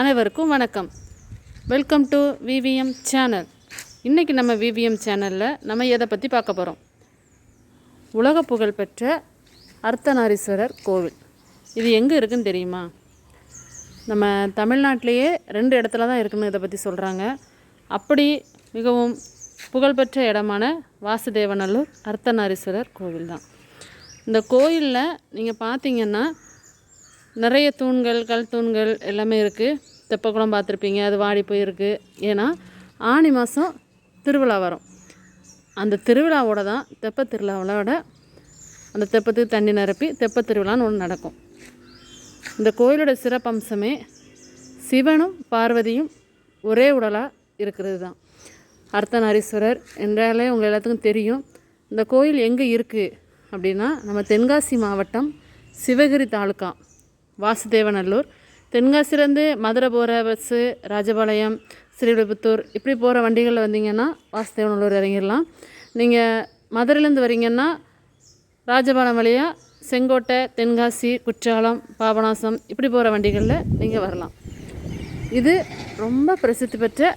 அனைவருக்கும் வணக்கம். Welcome to VVM channel இன்றைக்கி நம்ம விவிஎம் சேனலில் நம்ம எதை பற்றி பார்க்க போகிறோம் உலக புகழ்பெற்ற அர்த்தநாரீஸ்வரர் கோவில். இது எங்கே இருக்குன்னு தெரியுமா? நம்ம தமிழ்நாட்டிலேயே ரெண்டு இடத்துல தான் இருக்குன்னு இதை பற்றி சொல்கிறாங்க அப்படி மிகவும் புகழ்பெற்ற இடமான வாசுதேவநல்லூர் அர்த்தநாரீஸ்வரர் கோவில் தான். இந்த கோயிலில் நீங்கள் பார்த்தீங்கன்னா நிறைய தூண்கள் கல் தூண்கள் எல்லாமே இருக்குது தெப்பக்குளம் பார்த்துருப்பீங்க அது வாடி போயிருக்கு. ஏன்னா ஆனி மாதம் திருவிழா வரும். அந்த திருவிழாவோட தான் தெப்ப திருவிழாவோட அந்த தெப்பத்துக்கு தண்ணி நிரப்பி தெப்ப திருவிழான்னு ஒன்று நடக்கும். இந்த கோயிலோட சிறப்பம்சமே சிவனும் பார்வதியும் ஒரே உடலாக இருக்கிறது தான். அர்த்தநாரீஸ்வரர் என்றாலே உங்கள் எல்லாத்துக்கும் தெரியும். இந்த கோயில் எங்கே இருக்குது அப்படின்னா நம்ம தென்காசி மாவட்டம் சிவகிரி தாலுக்கா வாசுதேவநல்லூர். தென்காசிலேருந்து மதுரை போகிற பஸ்ஸு ராஜபாளையம் ஸ்ரீவில்லிபுத்தூர் இப்படி போகிற வண்டிகளில் வந்தீங்கன்னா வாசுதேவநல்லூர் இறங்கிடலாம். நீங்கள் மதுரையிலேருந்து வரீங்கன்னா ராஜபாளையம் வழியாக செங்கோட்டை தென்காசி குற்றாலம் பாபநாசம் இப்படி போகிற வண்டிகளில் நீங்கள் வரலாம். இது ரொம்ப பிரசித்தி பெற்ற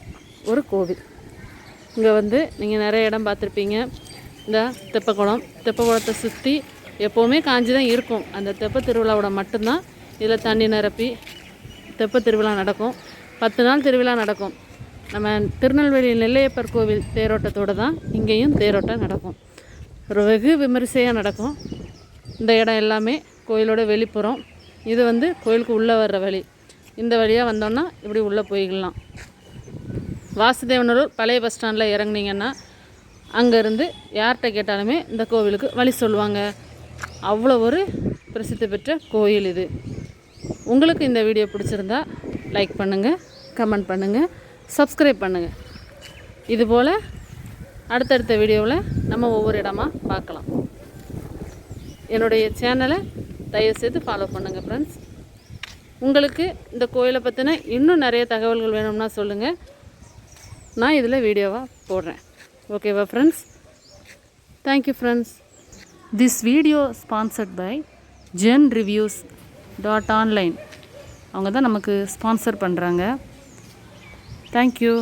ஒரு கோவில். இங்கே வந்து நீங்கள் நிறைய இடம் பார்த்துருப்பீங்க. இந்த தெப்பக்குளம். தெப்பக்குளத்தை சுற்றி எப்போவுமே காஞ்சி தான் இருக்கும். அந்த தெப்ப திருவிழாவோட மட்டும்தான் இதில் தண்ணி நிரப்பி தெப்ப திருவிழா நடக்கும். பத்து நாள் திருவிழா நடக்கும். நம்ம திருநெல்வேலி நெல்லையப்பர் கோவில் தேரோட்டத்தோடு தான் இங்கேயும் தேரோட்டம் நடக்கும். ஒரு வெகு விமரிசையாக நடக்கும். இந்த இடம் எல்லாமே கோயிலோட வெளிப்புறம். இது வந்து கோயிலுக்கு உள்ளே வர்ற வழி. இந்த வழியாக வந்தோன்னா இப்படி உள்ளே போய்க்கலாம். வாசுதேவனூர் பழைய பஸ் ஸ்டாண்டில் இறங்குனீங்கன்னா அங்கேருந்து யார்கிட்ட கேட்டாலுமே இந்த கோவிலுக்கு வழி சொல்லுவாங்க. அவ்வளோ ஒரு பிரசித்தி பெற்ற கோயில் இது. உங்களுக்கு இந்த வீடியோ பிடிச்சிருந்தா லைக் பண்ணுங்கள் கமெண்ட் பண்ணுங்கள் சப்ஸ்கிரைப் பண்ணுங்கள் இதுபோல் அடுத்தடுத்த வீடியோவில் நம்ம ஒவ்வொரு இடமா பார்க்கலாம். என்னுடைய சேனலை தயவுசெய்து ஃபாலோ பண்ணுங்கள் ஃப்ரெண்ட்ஸ் உங்களுக்கு இந்த கோயிலை பற்றின இன்னும் நிறைய தகவல்கள் வேணும்னா சொல்லுங்கள் நான் இதில் வீடியோவாக போடுறேன். ஓகேவா friends thank you friends this video sponsored by Zen reviews dot online அவங்க தான் நமக்கு ஸ்பான்சர் பண்ணுறாங்க தேங்க்யூ